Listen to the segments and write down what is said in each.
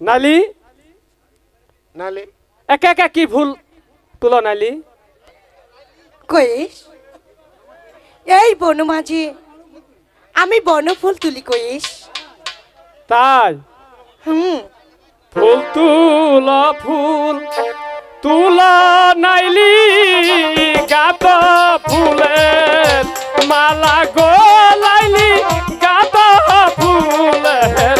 নালি? নালি। একা একা কি ভুল তুলো নালি? কইস? এই বনমাঝি আমি বনফুল তুলি কইস। তাই? হুম। ফুল তুল ফুল তুলা নাইলি গাত ফুলের মালা গো লাইলি গাত ফুলের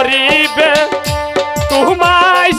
করিবে তোমায়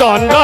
Don, Don.